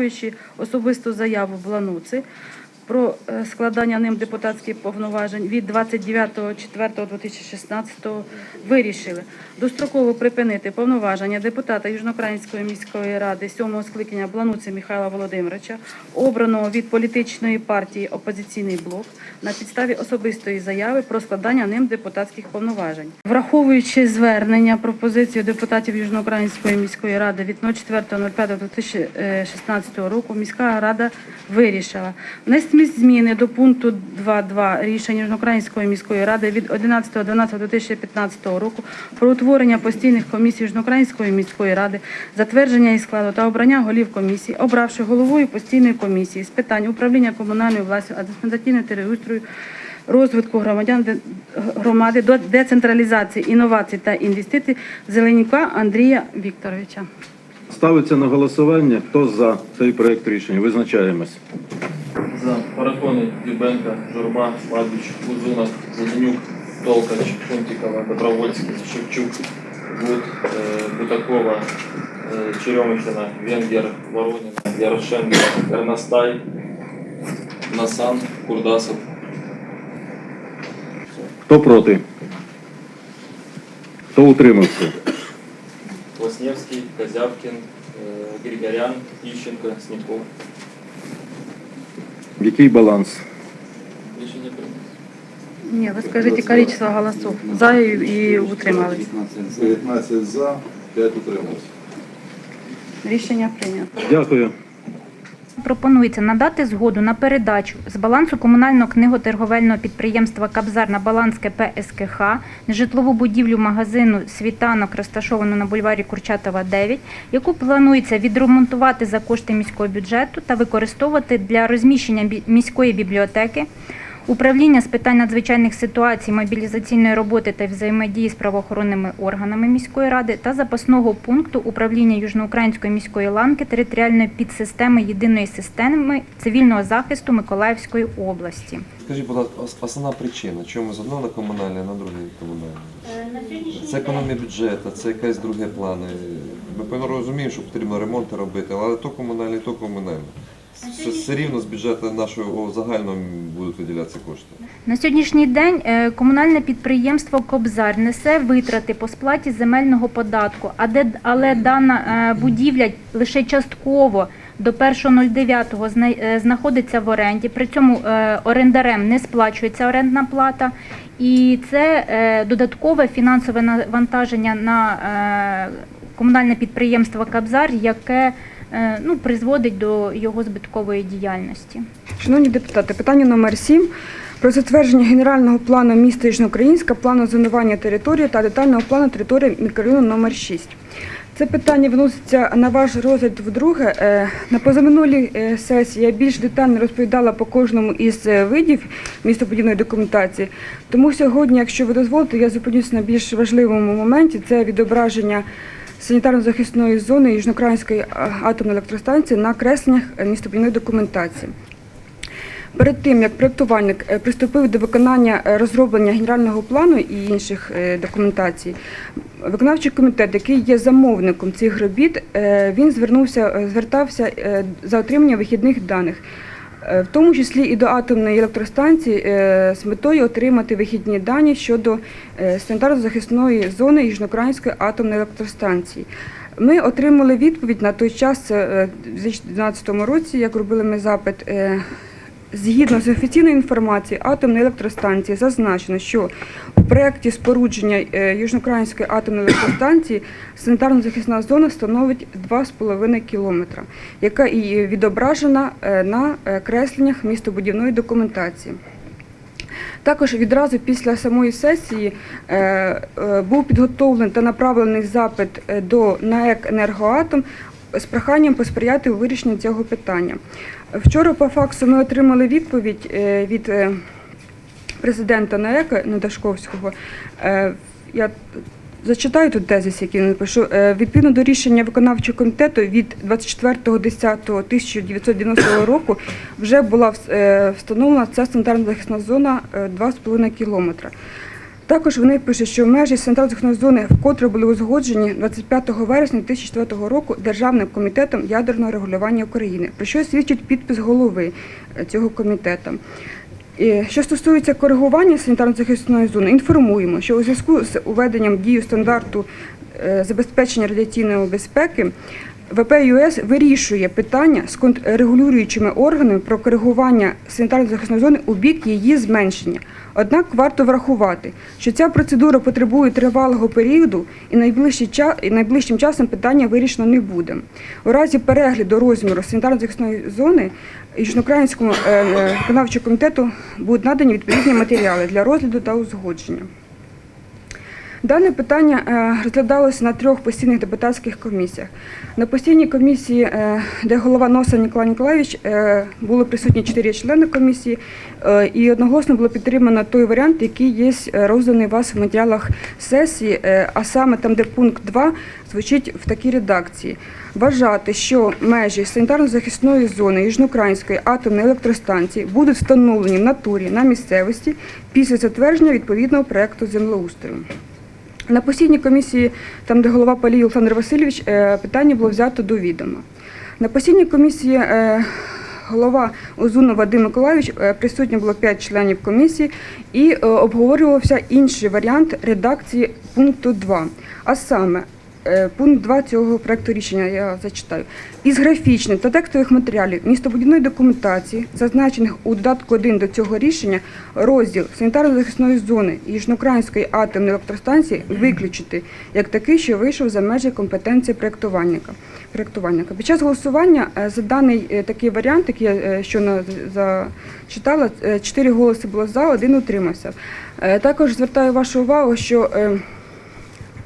Враховуючи особисту заяву Блануци про е, складання ним депутатських повноважень від 29.04.2016 вирішили достроково припинити повноваження депутата Южноукраїнської міської ради сьомого скликання Блануци Михайла Володимировича, обраного від політичної партії Опозиційний блок на підставі особистої заяви про складання ним депутатських повноважень. Враховуючи звернення пропозицію депутатів Южноукраїнської міської ради від 04.05.2016 року, міська рада вирішила внести зміни до пункту 2.2 рішення Южноукраїнської міської ради від 11.12.2015 року про утворення постійних комісій Южноукраїнської міської ради, затвердження і складу та обрання голів комісій, обравши головою постійної комісії з питань управління комунальною властю, адміністративної території, розвитку громадян громади до децентралізації, інновацій та інвестицій Зеленюка Андрія Вікторовича. Ставиться на голосування. Хто за цей проект рішення? Визначаємось. За Паракони, Дюбенко, Журба, Лабіч, Бузунов, Зеленюк, Толкач, Фунтикова, Добровольський, Шевчук, Гуд, е, Бутакова, е, Черемихина, Венгер, Воронина, Ярошенко, Эрностай, Насан, Курдасов. Хто проти? Хто утримався? Класневский, Козявкин, э, Григорян, Ищенко, Сняков. Який баланс? Рішення прийнято. Ні, ви скажіть кількість голосів за и і утримались. 19 за, 5 утрималось. Рішення прийнято. Дякую. Пропонується надати згоду на передачу з балансу комунального книготорговельного підприємства Кабзар на баланс КП СКХ нежитлову будівлю магазину Світанок, розташовану на бульварі Курчатова, 9, яку планується відремонтувати за кошти міського бюджету та використовувати для розміщення міської бібліотеки. Управління з питань надзвичайних ситуацій, мобілізаційної роботи та взаємодії з правоохоронними органами міської ради та запасного пункту управління Южноукраїнської міської ланки територіальної підсистеми єдиної системи цивільного захисту Миколаївської області. Скажіть, будь ласка, основна причина, чому з одного на комунальне, а на друге комунальне? Це економія бюджету, це якась друге плани. Ми розуміємо, що потрібно ремонти робити, але то комунальне, то комунальне. Все, рівно з бюджету нашого загального будуть виділятися кошти. На сьогоднішній день е, комунальне підприємство Кобзар несе витрати по сплаті земельного податку, а де, але дана е, будівля лише частково до 1.09 зна- е, знаходиться в оренді. При цьому орендарем не сплачується орендна плата, і це додаткове фінансове навантаження на комунальне підприємство Кобзар, яке ну, призводить до його збиткової діяльності. Шановні депутати, питання номер 7 про затвердження генерального плану міста Южноукраїнська, плану зонування території та детального плану території мікрорайону номер 6. Це питання виноситься на ваш розгляд вдруге. Е, На позаминулій е, сесії я більш детально розповідала по кожному із е, видів містобудівної документації. Тому сьогодні, якщо ви дозволите, я зупинюся на більш важливому моменті це відображення санітарно-захисної зони Южноукраїнської а, атомної електростанції на кресленнях е, містобудівної документації. Перед тим як проєктувальник е, приступив до виконання е, розроблення генерального плану і інших е, документацій, виконавчий комітет, який є замовником цих робіт, е, він звернувся, е, звертався е, за отримання вихідних даних. Е, В тому числі і до атомної електростанції е, з метою отримати вихідні дані щодо е, санітарно-захисної зони Южноукраїнської атомної електростанції. Ми отримали відповідь на той час, у 2012 році, як робили ми запит. Згідно з офіційною інформацією атомної електростанції зазначено, що у проєкті спорудження е, Южноукраїнської атомної електростанції санітарно-захисна зона становить 2,5 кілометра, яка і відображена е, на е, кресленнях містобудівної документації. Також відразу після самої сесії був підготовлений та направлений запит до НАЕК «Енергоатом» з проханням посприяти у вирішенні цього питання. Вчора по факсу ми отримали відповідь е, від е, президента НАЕК Недашковського. Е, Я зачитаю тут тезис, який напишу. Відповідно до рішення виконавчого комітету від 24.10.1990 року вже була встановлена ця санітарно захисна зона е, 2,5 кілометра. Також вони пишуть, що в межі санітарно-захисної зони вкотре були узгоджені 25 вересня 2004 року Державним комітетом ядерного регулювання України, про що свідчить підпис голови е, цього комітету. І Що стосується коригування санітарно-захисної зони, інформуємо, що у зв'язку з уведенням дію стандарту е, забезпечення радіаційної безпеки ВП ЮС вирішує питання з регулюючими органами про коригування санітарно-захисної зони у бік її зменшення. Однак варто врахувати, що ця процедура потребує тривалого періоду і найближчим часом питання вирішено не буде. У разі перегляду розміру санітарно-захисної зони Южноукраїнському е, е, виконавчому комітету будуть надані відповідні матеріали для розгляду та узгодження. Дане питання е, розглядалося на трьох постійних депутатських комісіях. На постійній комісії, е, де голова носа Ніколай Ніколаєвич, е, були присутні чотири члени комісії, і одноголосно було підтримано той варіант, який є розданий вас в матеріалах сесії, а саме там, де пункт 2 звучить в такій редакції. Вважати, що межі санітарно-захисної зони Южноукраїнської атомної електростанції будуть встановлені в натурі на місцевості після затвердження відповідного проекту землеустрою. На постійній комісії, там де голова Палій Олександр Васильович, е, питання було взято до відома. На постійній комісії е, голова Озуна Вадим Миколаївич присутні було 5 членів комісії, і е, обговорювався інший варіант редакції пункту 2. А саме, е, пункт 2 цього проекту рішення я зачитаю. Із графічних та текстових матеріалів містобудівної документації, зазначених у додатку 1 до цього рішення, розділ санітарно-захисної зони Южноукраїнської атомної електростанції виключити як такий, що вийшов за межі компетенції проєктувальника. проєктувальника. Під час голосування е, за даний е, такий варіант, який я е, щойно зачитала, 4 голоси було за, один утримався. Е, Також звертаю вашу увагу, що е,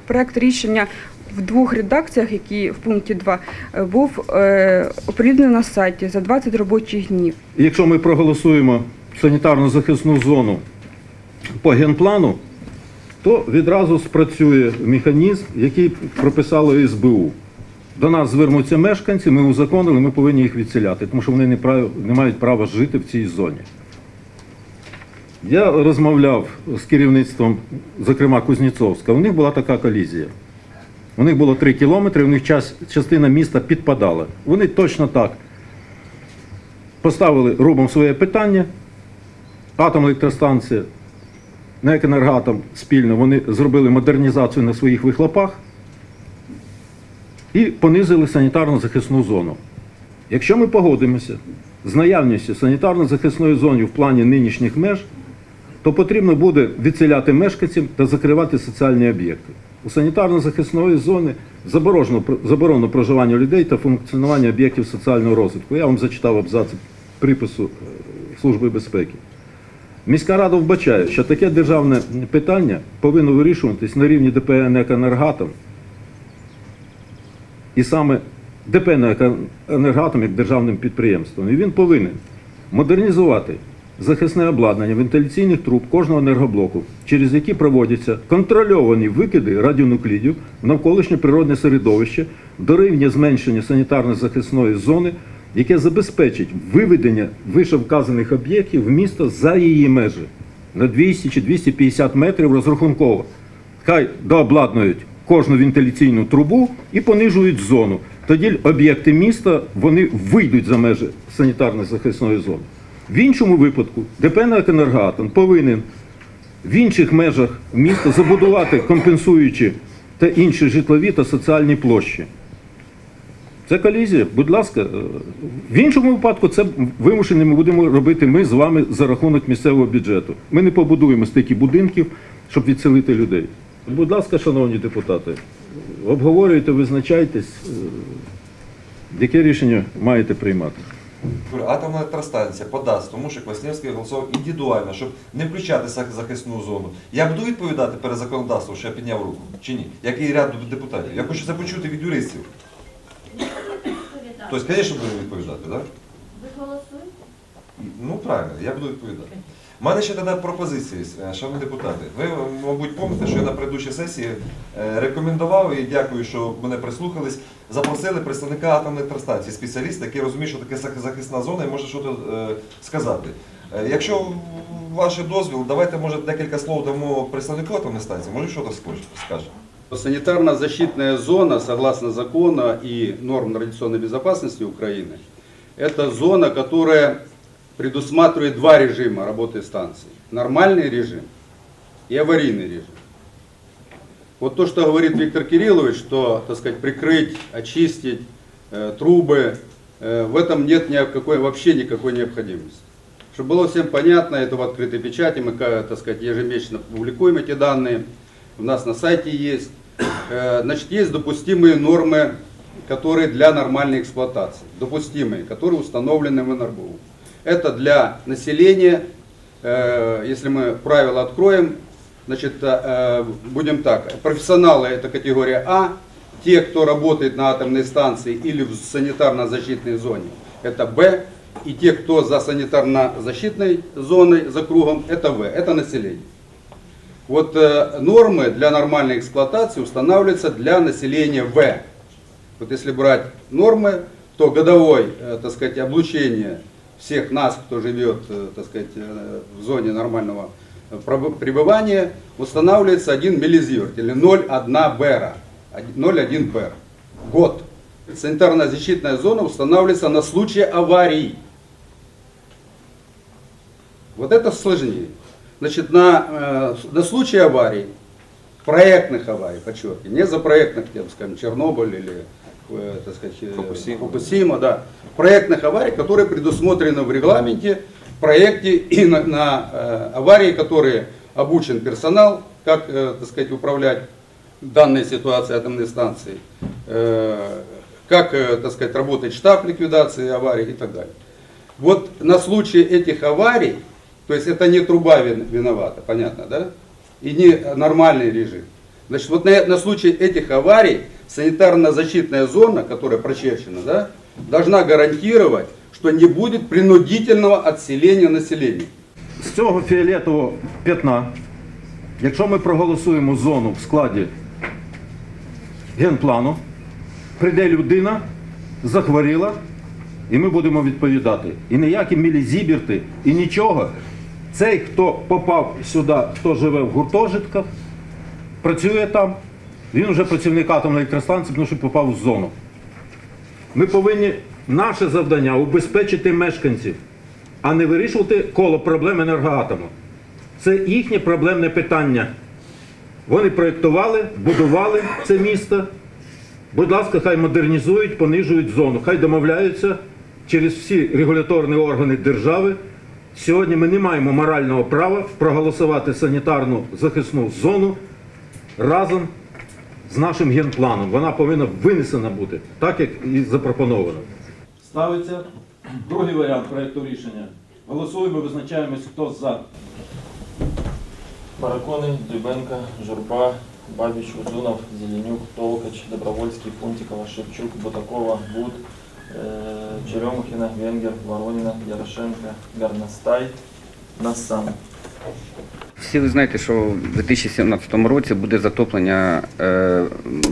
проект рішення в двох редакціях, які в пункті 2, е, був е, оприлюднений на сайті за 20 робочих днів. Якщо ми проголосуємо санітарну захисну зону по генплану, то відразу спрацює механізм, який прописало СБУ. До нас звернуться мешканці, ми узаконили, ми повинні їх відселяти, тому що вони не, прав- не мають права жити в цій зоні. Я розмовляв з керівництвом, зокрема Кузнєцовська, у них була така колізія. У них було 3 кілометри, у них час, частина міста підпадала. Вони точно так поставили рубом своє питання. Атомелектростанція, НЕК спільно вони зробили модернізацію на своїх вихлопах і понизили санітарно-захисну зону. Якщо ми погодимося з наявністю санітарно-захисної зони в плані нинішніх меж, то потрібно буде відселяти мешканців та закривати соціальні об'єкти. У санітарно-захисної зони заборонено, заборонено проживання людей та функціонування об'єктів соціального розвитку. Я вам зачитав абзац припису е, Служби безпеки. Міська рада вбачає, що таке державне питання повинно вирішуватись на рівні ДП «НЕК «Енергоатом». І саме ДП «НЕК «Енергоатом» як державним підприємством. І він повинен модернізувати захисне обладнання вентиляційних труб кожного енергоблоку, через які проводяться контрольовані викиди радіонуклідів в навколишнє природне середовище до рівня зменшення санітарно-захисної зони, яке забезпечить виведення вишевказаних об'єктів в місто за її межі на 200 чи 250 метрів розрахунково. Хай дообладнують кожну вентиляційну трубу і понижують зону. Тоді об'єкти міста вони вийдуть за межі санітарно-захисної зони. В іншому випадку ДП «НЕК «Енергоатом» повинен в інших межах міста забудувати компенсуючі та інші житлові та соціальні площі. Це колізія, будь ласка. е, В іншому випадку це вимушені ми будемо робити ми з вами за рахунок місцевого бюджету. Ми не побудуємо стільки будинків, щоб відселити людей. Будь ласка, шановні депутати, обговорюйте, визначайтесь, е, яке рішення маєте приймати. Атомна електростанція подасть, тому що Квасневський голосував індивідуально, щоб не включати захисну зону. Я буду відповідати перед законодавством, що я підняв руку, чи ні? Як і ряд депутатів. Я хочу це почути від юристів. Тобто, звісно, буду відповідати, так? Ви голосуєте? Ну, правильно, я буду відповідати. У мене ще тоді пропозиції, е, шановні депутати. Ви, мабуть, пам'ятаєте, що я на предыдущій сесії е, рекомендував і дякую, що мене прислухались. Запросили представника атомної електростанції, спеціаліста, який розуміє, що таке зах- захисна зона і може щось е, сказати. Е, Якщо ваш дозвіл, давайте може декілька слов дамо представнику атомної станції, може щось скаже. Санитарно-защитная зона, согласно закона и норм радиационной безопасности Украины, это зона, которая предусматривает два режима работы станции. Нормальный режим и аварийный режим. Вот то, что говорит Виктор Кириллович, что, так сказать, прикрыть, очистить э, трубы, э, в этом нет никакой, вообще никакой необходимости. Чтобы было всем понятно, это в открытой печати, мы, так сказать, ежемесячно публикуем эти данные, у нас на сайте есть. Э, Значит, есть допустимые нормы, которые для нормальной эксплуатации, допустимые, которые установлены в НРБУ. Это для населения, э, если мы правила откроем, значит, э, будем так, профессионалы это категория А, те, кто работает на атомной станции или в санитарно-защитной зоне, это Б, и те, кто за санитарно-защитной зоной, за кругом, это В, это население. Вот э, нормы для нормальной эксплуатации устанавливаются для населения В. Вот если брать нормы, то годовой, э, так сказать, облучение всех нас, кто живет, э, так сказать, э, в зоне нормального э, пребывания, устанавливается 1 миллизиверт или 0,1 бера. 0,1 бер. Год. Санитарно-защитная зона устанавливается на случай аварий. Вот это сложнее. Значит, на, на случай аварий, проектных аварий, подчеркиваю, не за проектных, тем, скажем, Чернобыль или, так сказать, э, Фукусима. Фукусима, да, проектных аварий, которые предусмотрены в регламенте, проекте и на, на, э, аварии, которые обучен персонал, как, э, так сказать, управлять данной ситуацией атомной станции, как, так сказать, работает штаб ликвидации аварий и так далее. Вот на случай этих аварий, то есть это не труба вин- виновата, понятно, да? И не нормальный режим. Значит, вот на, на случай этих аварий санитарно-защитная зона, которая прочерчена, да, должна гарантировать, что не будет принудительного отселения населения. З цього фіолетового п'ятна, якщо ми проголосуємо зону в складі генплану, прийде людина, захворіла, і ми будемо відповідати. І ніякі мілізібірти, і нічого. Цей, хто попав сюди, хто живе в гуртожитках, працює там, він вже працівник атомної електростанції, тому що попав в зону. Ми повинні наше завдання убезпечити мешканців, а не вирішувати коло проблем енергоатому. Це їхнє проблемне питання. Вони проєктували, будували це місто. Будь ласка, хай модернізують, понижують зону, хай домовляються через всі регуляторні органи держави. Сьогодні ми не маємо морального права проголосувати санітарну захисну зону разом з нашим генпланом. Вона повинна винесена бути, так як і запропоновано. Ставиться другий варіант проєкту рішення. Голосуємо, визначаємось, хто за. Параконы, Дубенко, Журба, Бабич, Узунов, Зеленюк, Толкач, Добровольский, Фунтикова, Шевчук, Бутакова, Буд, э, Черемухина, Венгер, Воронина, Ярошенко, Горностай, Нассан. Всі ви знаєте, що в 2017 році буде затоплення е,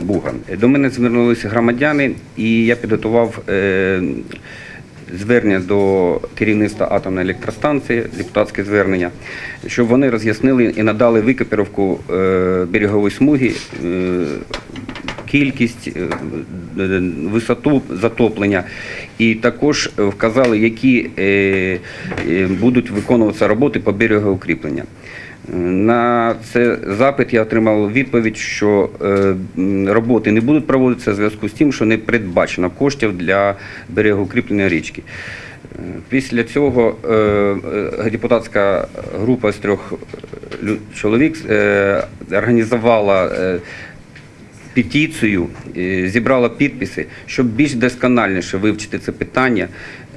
Буга. До мене звернулися громадяни, і я підготував е, звернення до керівництва атомної електростанції, депутатське звернення, щоб вони роз'яснили і надали викопіровку е, берегової смуги. Е, Кількість, е, е, висоту затоплення, і також вказали, які е, е, будуть виконуватися роботи по берегоукріплення. На це запит я отримав відповідь, що е, роботи не будуть проводитися в зв'язку з тим, що не передбачено коштів для берегоукріплення річки. Е, Після цього е, депутатська група з трьох чоловік організувала петицію, е, зібрала підписи, щоб більш доскональніше вивчити це питання,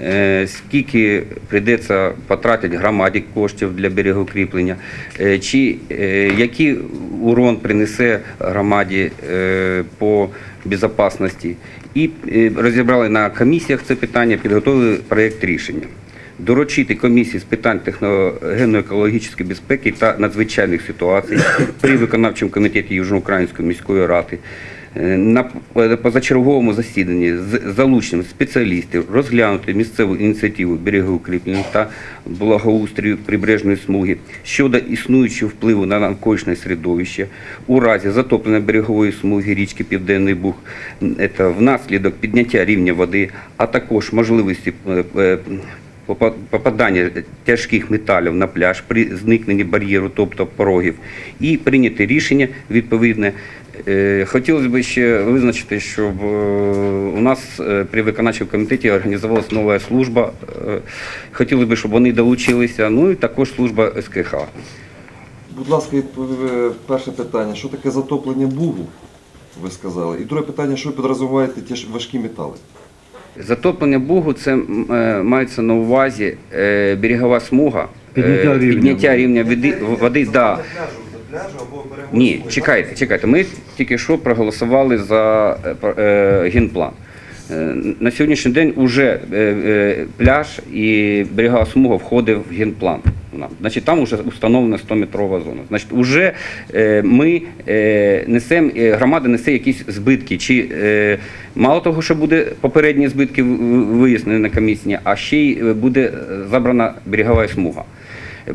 е, скільки прийдеться потратити громаді коштів для берегокріплення, е, чи який урон принесе громаді по безпечності. І розібрали на комісіях це питання, підготовили проєкт рішення. Доручити комісії з питань техногенно-екологічної безпеки та надзвичайних ситуацій при виконавчому комітеті Южноукраїнської міської ради Е, На позачерговому засіданні з залученням спеціалістів розглянути місцеву ініціативу берегоукріплення та благоустрою прибережної смуги щодо існуючого впливу на навколишнє середовище. У разі затоплення берегової смуги річки Південний Буг внаслідок підняття рівня води, а також можливості е, е, попадання тяжких металів на пляж при зникненні бар'єру, тобто порогів, і прийняти рішення відповідне. Е, Хотілося б ще визначити, щоб е, у нас е, при виконавчому комітеті організувалася нова служба. Хотілося б, щоб вони долучилися, ну і також служба СКХ. Будь ласка, перше питання. Що таке затоплення бугу? Ви сказали. І друге питання, що підрозумієте ті важкі метали? Затоплення Бугу це е, мається на увазі е, берегова смуга, е, Підняття рівня підняття води. рівня води, води да. Ні, чекайте, чекайте. Ми тільки що проголосували за е, е, генплан. Е, На сьогоднішній день вже пляж і берегова смуга входить в генплан. У. Значить, там вже установлена 100-метрова зона. Значить, вже е, ми е, несемо, е, громада несе якісь збитки. Чи мало того, що буде попередні збитки вияснені на комісії, а ще й буде забрана берегова смуга.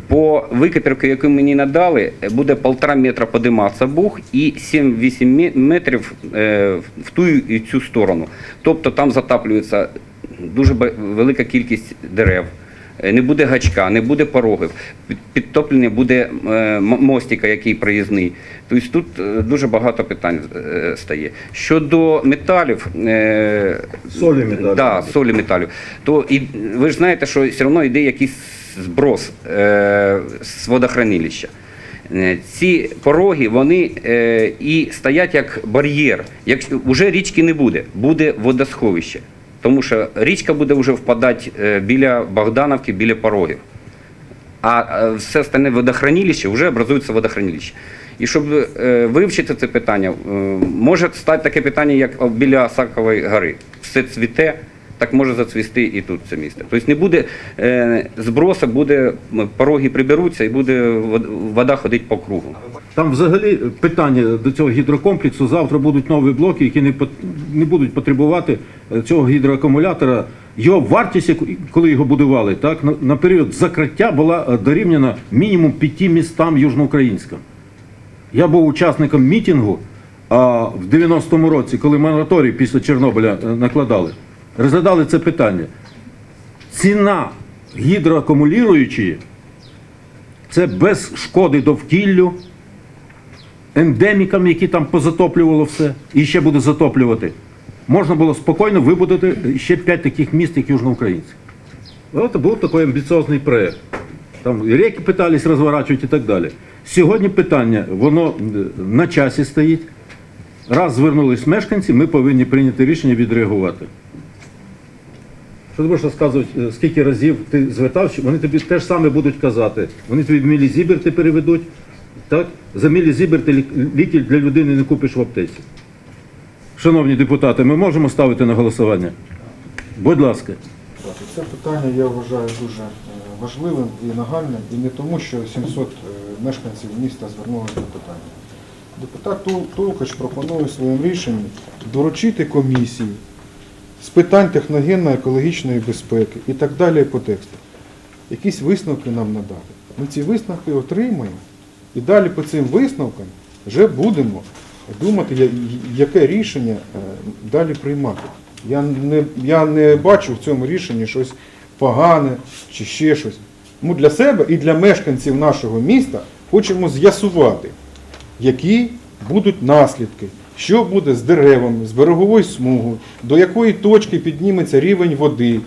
По википірку, яку мені надали, буде полтора метра подиматися бух і 7-8 метрів в ту і цю сторону. Тобто там затаплюється дуже велика кількість дерев. Е, Не буде гачка, не буде порогів. Підтоплення буде е, мостика, який проїзний. Тобто тут е, дуже багато питань стає. Щодо металів, Солі металів. Да, солі металів. То і ви ж знаєте, що все одно йде якийсь зброс з водохранилища. Ці пороги вони е, і стоять як бар'єр. Якщо вже річки не буде, буде водосховище. Тому що річка буде вже впадати е, біля Богдановки, біля порогів. А е, все остальне водохранилище вже образується водохранилище. І щоб е, вивчити це питання, може стати таке питання, як біля Сакової гори. Все цвіте, так може зацвісти і тут це місце. Тобто не буде е, збросу, буде пороги приберуться і буде вода ходити по кругу. Там взагалі питання до цього гідрокомплексу. Завтра будуть нові блоки, які не, не будуть потребувати е, цього гідроакумулятора. Його вартість, коли його будували, так, на, період закриття була е, дорівняна мінімум п'яти містам Южноукраїнська. Я був учасником мітингу а, в 90-му році, коли мораторій після Чорнобиля накладали. Розглядали це питання. Ціна гідроакумулюючої це без шкоди довкіллю, ендемікам, які там позатоплювало все, і ще буде затоплювати. Можна було спокійно вибудувати ще п'ять таких міст, як южноукраїнських. От був такий амбіціозний проєкт. Там реки питались розворачувати і так далі. Сьогодні питання, воно на часі стоїть. Раз звернулись мешканці, ми повинні прийняти рішення відреагувати. Що ти будеш розказувати, е, скільки разів ти звертався, вони тобі те ж саме будуть казати. Вони тобі мілізіберти переведуть. Так? За мілізіберти лік- ліків для людини не купиш в аптеці. Шановні депутати, ми можемо ставити на голосування? Будь ласка. Це питання я вважаю дуже е, важливим і нагальним, і не тому, що 700 е, мешканців міста звернулися до питання. Депутат Толкач пропонує своїм рішенням доручити комісії з питань техногенно-екологічної безпеки і так далі по тексту. Якісь висновки нам надати. Ми ці висновки отримаємо і далі по цим висновкам вже будемо думати, яке рішення е, далі приймати. Я не, я не бачу в цьому рішенні щось погане чи ще щось. Ми для себе і для мешканців нашого міста хочемо з'ясувати, які будуть наслідки, що буде з деревами, з береговою смугою, до якої точки підніметься рівень води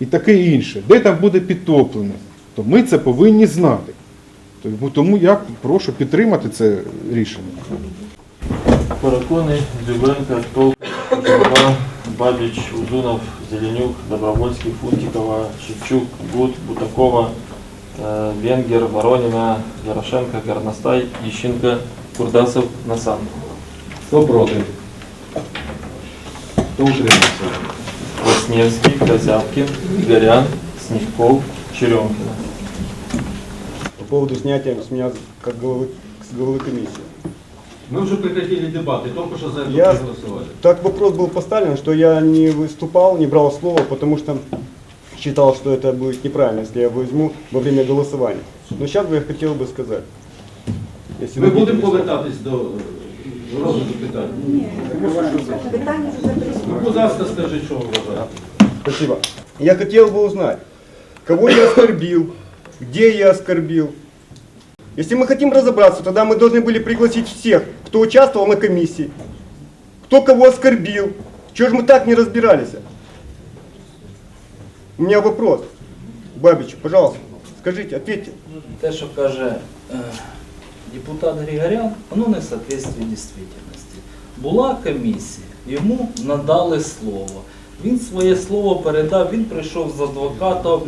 і таке інше, де там буде підтоплено. То ми це повинні знати. Тому- я прошу підтримати це рішення. Параконы, Дюбенко, Толк, Журба, Бабич, Узунов, Зеленюк, Добровольский, Фунтикова, Шевчук, Гуд, Бутакова, э, Венгер, Воронина, Ярошенко, Горностай, Ищенко, Курдасов, Насан. Хто проти? Хто утримався? Красневский, Козявкин, Игорян, Снегков, Черемкина. по поводу снятия с меня как головы, с головы комиссии. Мы уже прекратили дебаты, только что за это Я- проголосовали. Так вопрос был поставлен, что я не выступал, не брал слово, потому что считал, что это будет неправильно, если я возьму во время голосования. Но сейчас бы я хотел бы сказать. Если Ми дадите будемо повертатись до е, розгляду питань. Ну, будь ласка, скажіть, що ви вважаєте. Спасибо. Я хотел бы узнать, кого я оскорбил, где я оскорбил. Если мы хотим разобраться, тогда мы должны были пригласить всех, кто участвовал на комиссии, кто кого оскорбил. Чего же мы так не разбирались? У меня вопрос. Бабич, пожалуйста, скажите, ответьте. те, що каже е, депутат Григорян, воно не соответствує дійсності. Була комісія, йому надали слово. Він своє слово передав, він прийшов з адвокатом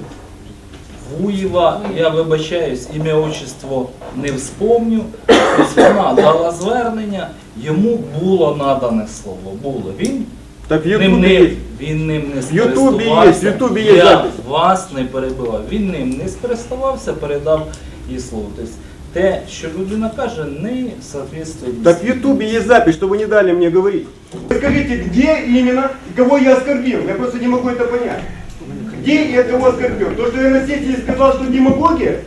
Вуєва, я вибачаюсь, ім'я отчество не вспомню. Вона дала звернення, йому було надане слово. Було. Він Так в ним не, він ним не В Ютубі є, є Я запис. вас не перебивав. Він ним не скористувався, передав їй слово. Тобто те, що людина каже, не соответствує Так в Ютубе есть запись, что вы не дали мне говорить. Скажите, где именно и кого я оскорбил? Я просто не могу это понять. Где я кого оскорбил? То, что я на сессии сказал, что демагогия,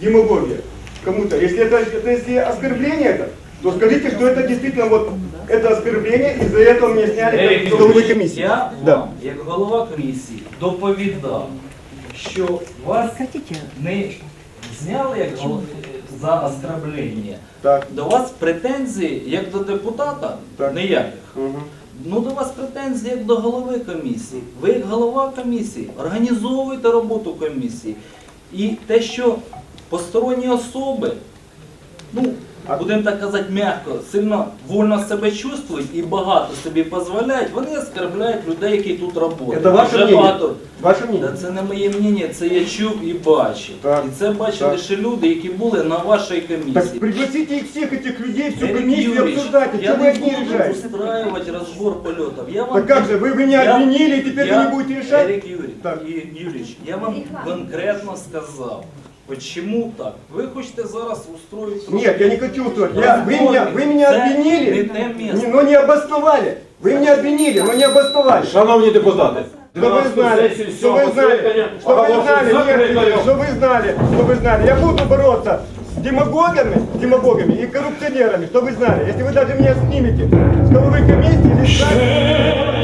демагогия кому-то, если это, это если оскорбление это, то скажите, что это действительно вот это оскорбление, из-за этого меня сняли Ерик как головы Юрійович, комиссии. Я Да. вам, як голова комісії, доповідав, що вас не зняли як гол- за оскорблення. Так. До вас претензії, як до депутата Так. ніяких. Мгм. Ну до вас претензії як до голови комісії. Ви як голова комісії організовуєте роботу комісії. І те, що посторонні особи, ну, будемо так казати м'яко, сильно вольно себе чувствують і багато собі дозволяють, вони оскорбляють людей, які тут працюють. Це ваше Вже мнение? багато- Ваше мнение? Та це не моє мнення, це я чув і бачив. Так. І це бачили Так. ще люди, які були на вашій Так комісії. пригласите их всех этих людей, всю Ерик комиссию Юрьевич, обсуждайте, я что вы не от них буду решаете? устраивать разбор полетов. Я вам Так как же, вы меня Я- обвинили, и теперь я- вы не будете решать? Ерик Юрій, Так. і- Юрійович, я вам конкретно сказав. Почему так? Ви хочете зараз устроить... Нет, я не хочу устроить. Я, вы, меня, вы меня обвинили, не но не обосновали. Вы меня обвинили, но не обосновали. Шановні депутати, Что вы знали, что вы знали, что вы знали, нет, что вы знали, что вы знали. Я буду бороться с демагогами, демагогами и коррупционерами, что вы знали. Если вы даже меня снимете с головы комиссии или с